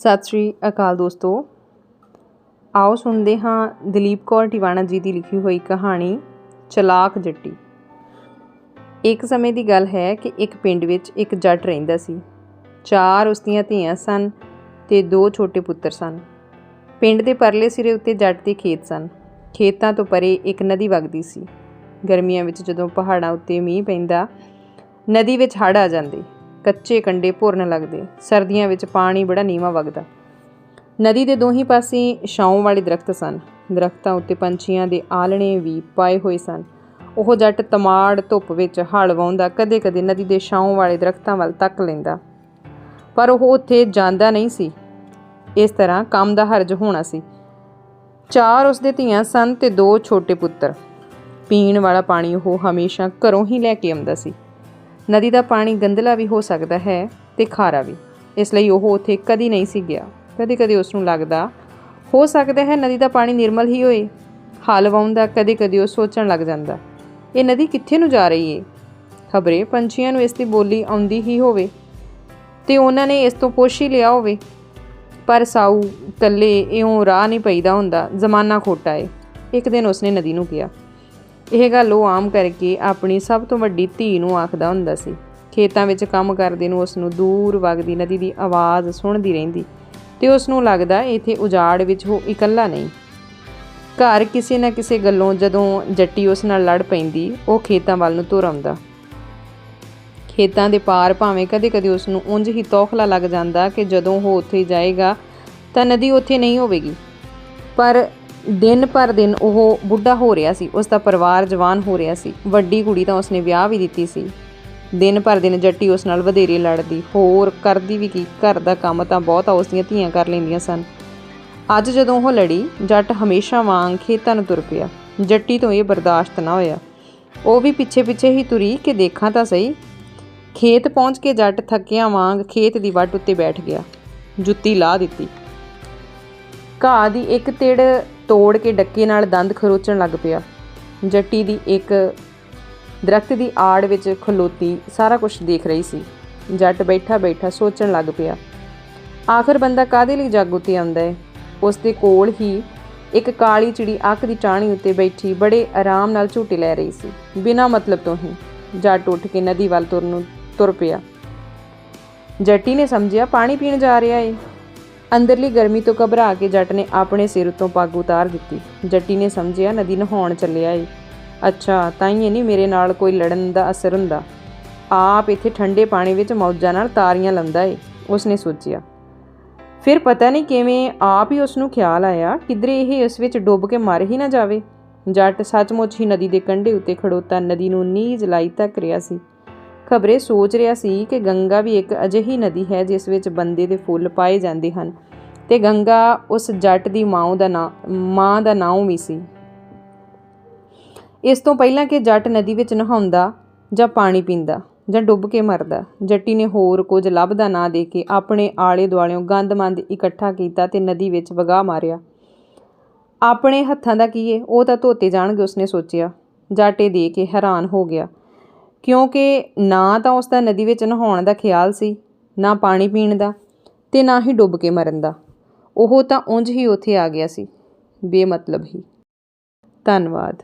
ਸਤਿ ਸ਼੍ਰੀ ਅਕਾਲ ਦੋਸਤੋ। ਆਓ ਸੁਣਦੇ ਹਾਂ ਦਲੀਪ ਕੌਰ ਟਿਵਾਣਾ ਜੀ ਦੀ ਲਿਖੀ ਹੋਈ ਕਹਾਣੀ, ਚਲਾਕ ਜੱਟੀ। ਇੱਕ ਸਮੇਂ ਦੀ ਗੱਲ ਹੈ ਕਿ ਇੱਕ ਪਿੰਡ ਵਿੱਚ ਇੱਕ ਜੱਟ ਰਹਿੰਦਾ ਸੀ। ਚਾਰ ਉਸ ਦੀਆਂ ਧੀਆਂ ਸਨ ਤੇ ਦੋ ਛੋਟੇ ਪੁੱਤਰ ਸਨ। ਪਿੰਡ ਦੇ ਪਰਲੇ ਸਿਰੇ ਉੱਤੇ ਜੱਟ ਦੇ ਖੇਤ ਸਨ। ਖੇਤਾਂ ਤੋਂ ਪਰੇ ਇੱਕ ਨਦੀ ਵਗਦੀ ਸੀ। ਗਰਮੀਆਂ ਵਿੱਚ ਜਦੋਂ ਪਹਾੜਾਂ ਉੱਤੇ ਮੀਂਹ ਪੈਂਦਾ, ਨਦੀ ਵਿੱਚ ਹੜ੍ਹ ਆ ਜਾਂਦੇ। ਕੱਚੇ ਕੰਡੇ ਭੁਰਨ ਲੱਗਦੇ। ਸਰਦੀਆਂ ਵਿੱਚ ਪਾਣੀ ਬੜਾ ਨੀਵਾਂ ਵਗਦਾ। ਨਦੀ ਦੇ ਦੋਹੀਂ ਪਾਸੇ ਛਾਉਂ ਵਾਲੇ ਦਰਖਤ ਸਨ। ਦਰਖਤਾਂ ਉੱਤੇ ਪੰਛੀਆਂ ਦੇ ਆਲਣੇ ਵੀ ਪਾਏ ਹੋਏ ਸਨ। ਉਹ ਜੱਟ ਤਮਾੜ ਧੁੱਪ ਵਿੱਚ ਹਲ ਵਾਉਂਦਾ ਕਦੇ-ਕਦੇ ਨਦੀ ਦੇ ਛਾਉਂ ਵਾਲੇ ਦਰਖਤਾਂ ਵੱਲ ਤੱਕ ਲੈਂਦਾ। ਪਰ ਉਹ ਉੱਥੇ ਜਾਂਦਾ ਨਹੀਂ ਸੀ। ਇਸ ਤਰ੍ਹਾਂ ਕੰਮ ਦਾ ਹਰਜ ਹੋਣਾ ਸੀ। ਚਾਰ ਉਸਦੇ ਧੀਆਂ ਸਨ ਤੇ ਦੋ ਛੋਟੇ ਪੁੱਤਰ। ਪੀਣ ਵਾਲਾ ਪਾਣੀ ਉਹ ਹਮੇਸ਼ਾ ਘਰੋਂ ਹੀ ਲੈ ਕੇ ਆਉਂਦਾ ਸੀ। ਨਦੀ ਦਾ ਪਾਣੀ ਗੰਦਲਾ ਵੀ ਹੋ ਸਕਦਾ ਹੈ ਤੇ ਖਾਰਾ ਵੀ। ਇਸ ਲਈ ਉਹ ਉੱਥੇ ਕਦੀ ਨਹੀਂ ਸੀ ਗਿਆ। ਕਦੇ-ਕਦੇ ਉਸ ਨੂੰ ਲੱਗਦਾ, ਹੋ ਸਕਦਾ ਹੈ ਨਦੀ ਦਾ ਪਾਣੀ ਨਿਰਮਲ ਹੀ ਹੋਏ। ਹਲ ਦਾ ਕਦੇ-ਕਦੇ ਉਹ ਸੋਚਣ ਲੱਗ ਜਾਂਦਾ, ਇਹ ਨਦੀ ਕਿੱਥੇ ਨੂੰ ਜਾ ਰਹੀ ਏ? ਖਬਰੇ ਪੰਛੀਆਂ ਨੂੰ ਇਸ ਦੀ ਬੋਲੀ ਆਉਂਦੀ ਹੀ ਹੋਵੇ ਤੇ ਉਹਨਾਂ ਨੇ ਇਸ ਤੋਂ ਪੁੱਛ ਹੀ ਲਿਆ ਹੋਵੇ। ਪਰ ਸਾਊ ਇਕੱਲੇ ਇਉਂ ਰਾਹ ਨਹੀਂ ਪਈਦਾ ਹੁੰਦਾ, ਜ਼ਮਾਨਾ ਖੋਟਾ ਏ। ਇੱਕ ਦਿਨ ਉਸਨੇ ਨਦੀ ਨੂੰ ਕਿਹਾ ਇਹ ਗੱਲ ਉਹ ਆਮ ਕਰਕੇ ਆਪਣੀ ਸਭ ਤੋਂ ਵੱਡੀ ਧੀ ਨੂੰ ਆਖਦਾ ਹੁੰਦਾ ਸੀ। ਖੇਤਾਂ ਵਿੱਚ ਕੰਮ ਕਰਦੇ ਨੂੰ ਉਸ ਨੂੰ ਦੂਰ ਵਗਦੀ ਨਦੀ ਦੀ ਆਵਾਜ਼ ਸੁਣਦੀ ਰਹਿੰਦੀ ਤੇ ਉਸ ਨੂੰ ਲੱਗਦਾ ਇੱਥੇ ਉਜਾੜ ਵਿੱਚ ਉਹ ਇਕੱਲਾ ਨਹੀਂ। ਘਰ ਕਿਸੇ ਨਾ ਕਿਸੇ ਗੱਲੋਂ ਜਦੋਂ ਜੱਟੀ ਉਸ ਨਾਲ ਲੜ ਪੈਂਦੀ, ਉਹ ਖੇਤਾਂ ਵੱਲ ਨੂੰ ਤੁਰ ਆਉਂਦਾ। ਖੇਤਾਂ ਦੇ ਪਾਰ ਭਾਵੇਂ ਕਦੇ-ਕਦੇ ਉਸ ਨੂੰ ਉਂਝ ਹੀ ਤੌਖਲਾ ਲੱਗ ਜਾਂਦਾ ਕਿ ਜਦੋਂ ਉਹ ਉੱਥੇ ਜਾਏਗਾ ਤਾਂ ਨਦੀ ਉੱਥੇ ਨਹੀਂ ਹੋਵੇਗੀ। ਪਰ ਦਿਨ ਪਰ ਦਿਨ ਉਹ ਬੁੱਢਾ ਹੋ ਰਿਹਾ ਸੀ, ਉਸ ਦਾ ਪਰਿਵਾਰ ਜਵਾਨ ਹੋ ਰਿਹਾ ਸੀ, ਵੱਡੀ ਕੁੜੀ ਤਾਂ ਉਸਨੇ ਵਿਆਹ ਵੀ ਦਿੱਤੀ ਸੀ। ਦਿਨ ਪਰ ਦਿਨ ਜੱਟੀ ਉਸ ਨਾਲ ਵਧੇਰੇ ਲੜਦੀ, ਹੋਰ ਕਰਦੀ ਵੀ ਕੀ, ਘਰ ਦਾ ਕੰਮ ਤਾਂ ਬਹੁਤਾ ਉਸ ਦੀਆਂ ਧੀਆਂ ਕਰ ਲੈਂਦੀਆਂ ਸਨ। ਅੱਜ ਜਦੋਂ ਉਹ ਲੜੀ, ਜੱਟ ਹਮੇਸ਼ਾ ਵਾਂਗ ਖੇਤਾਂ ਨੂੰ ਤੁਰ ਪਿਆ। ਜੱਟੀ ਤੋਂ ਇਹ ਬਰਦਾਸ਼ਤ ਨਾ ਹੋਇਆ। ਉਹ ਵੀ ਪਿੱਛੇ ਪਿੱਛੇ ਹੀ ਤੁਰੀ ਕਿ ਦੇਖਾਂ ਤਾਂ ਸਹੀ। ਖੇਤ ਪਹੁੰਚ ਕੇ ਜੱਟ ਥੱਕਿਆਂ ਵਾਂਗ ਖੇਤ ਦੀ ਵੱਟ ਉੱਤੇ ਬੈਠ ਗਿਆ। ਜੁੱਤੀ ਲਾ ਦਿੱਤੀ। ਘਾਹ ਦੀ ਇੱਕ ਤਿੜ ਤੋੜ ਕੇ ਡੱਕੇ ਨਾਲ ਦੰਦ ਖਰੋਚਣ ਲੱਗ ਪਿਆ। ਜੱਟੀ ਦੀ ਇੱਕ ਦਰਖਤ ਦੀ ਆੜ ਵਿੱਚ ਖਲੋਤੀ ਸਾਰਾ ਕੁਝ ਦੇਖ ਰਹੀ ਸੀ। ਜੱਟ ਬੈਠਾ ਬੈਠਾ ਸੋਚਣ ਲੱਗ ਪਿਆ, ਆਖਰ ਬੰਦਾ ਕਾਦੇ ਲਈ ਜੱਗ ਉੱਤੇ ਆਉਂਦਾ ਹੈ ਉਸ ਦੇ ਕੋਲ ਹੀ ਇੱਕ ਕਾਲੀ ਚਿੜੀ ਅੱਖ ਦੀ ਟਾਹਣੀ ਉੱਤੇ ਬੈਠੀ ਬੜੇ ਆਰਾਮ ਨਾਲ ਝੂਟੇ ਲੈ ਰਹੀ ਸੀ। ਬਿਨਾਂ ਮਤਲਬ ਤੋਂ ਹੀ ਜੱਟ ਉੱਠ ਕੇ ਨਦੀ ਵੱਲ ਤੁਰਨ ਨੂੰ ਤੁਰ ਪਿਆ। ਜੱਟੀ ਨੇ ਸਮਝਿਆ, ਪਾਣੀ ਪੀਣ ਜਾ ਰਿਹਾ ਏ? ਅੰਦਰਲੀ ਗਰਮੀ ਤੋਂ ਘਬਰਾ ਕੇ ਜੱਟ ਨੇ ਆਪਣੇ ਸਿਰ ਉੱਤੋਂ ਪੱਗ ਉਤਾਰ ਦਿੱਤੀ। ਜੱਟੀ ਨੇ ਸਮਝਿਆ, ਨਦੀ ਨਹਾਉਣ ਚੱਲਿਆ ਏ। ਅੱਛਾ ਤਾਂ ਹੀ ਨਹੀਂ ਮੇਰੇ ਨਾਲ ਕੋਈ ਲੜਨ ਦਾ ਅਸਰ ਹੁੰਦਾ। ਆਪ ਇੱਥੇ ਠੰਡੇ ਪਾਣੀ ਵਿੱਚ ਮੌਜਾਂ ਨਾਲ ਤਾਰੀਆਂ ਲੰਦਾ ਏ, ਉਸਨੇ ਸੋਚਿਆ। ਫਿਰ ਪਤਾ ਨਹੀਂ ਕਿਵੇਂ ਆਪ ਹੀ ਉਸ ਨੂੰ ਖਿਆਲ ਆਇਆ, ਕਿਧਰੇ ਇਹ ਇਸ ਵਿੱਚ ਡੁੱਬ ਕੇ ਮਰ ਹੀ ਨਾ ਜਾਵੇ? ਜੱਟ ਸੱਚਮੁੱਚ ਹੀ ਨਦੀ ਦੇ ਕੰਢੇ ਉੱਤੇ ਖੜੋਤਾ। ਨਦੀ ਨੂੰ ਨੀਜ ਲਾਈ ਤੱਕ ਰਿਹਾ ਸੀ। ਖਬਰੇ ਸੋਚ ਰਿਹਾ ਸੀ ਕਿ ਗੰਗਾ ਵੀ ਇੱਕ ਅਜਿਹੀ ਨਦੀ ਹੈ ਜਿਸ ਵਿੱਚ ਬੰਦੇ ਦੇ ਫੁੱਲ ਪਾਏ ਜਾਂਦੇ ਹਨ ਤੇ ਗੰਗਾ ਉਸ ਜੱਟ ਦੀ ਮਾਂ ਦਾ ਨਾਂ, ਮਾਂ ਦਾ ਨਾਮ ਵੀ ਸੀ। ਇਸ ਤੋਂ ਪਹਿਲਾਂ ਕਿ ਜੱਟ ਨਦੀ ਵਿੱਚ ਨਹਾਉਂਦਾ ਜਾਂ ਪਾਣੀ ਪੀਂਦਾ ਜਾਂ ਡੁੱਬ ਕੇ ਮਰਦਾ, ਜੱਟੀ ਨੇ ਹੋਰ ਕੁਝ ਲੱਭਦਾ ਨਾ ਦੇ ਕੇ ਆਪਣੇ ਆਲੇ ਦੁਆਲਿਓਂ ਗੰਦਮੰਦ ਇਕੱਠਾ ਕੀਤਾ ਤੇ ਨਦੀ ਵਿੱਚ ਵਗਾ ਮਾਰਿਆ। ਆਪਣੇ ਹੱਥਾਂ ਦਾ ਕੀ ਏ? ਉਹ ਤਾਂ ਧੋਤੇ ਜਾਣਗੇ, ਉਸਨੇ ਸੋਚਿਆ। ਜਾਟੇ ਦੇ ਕੇ ਹੈਰਾਨ ਹੋ ਗਿਆ। ਕਿਉਂਕਿ ਨਾ ਤਾਂ ਉਸ ਦਾ ਨਦੀ ਵਿੱਚ ਨਹਾਉਣ ਦਾ ਖਿਆਲ ਸੀ, ਨਾ ਪਾਣੀ ਪੀਣ ਦਾ ਅਤੇ ਨਾ ਹੀ ਡੁੱਬ ਕੇ ਮਰਨ ਦਾ। ਉਹ ਤਾਂ ਉਂਝ ਹੀ ਉੱਥੇ ਆ ਗਿਆ ਸੀ। ਬੇਮਤਲਬ ਹੀ। ਧੰਨਵਾਦ।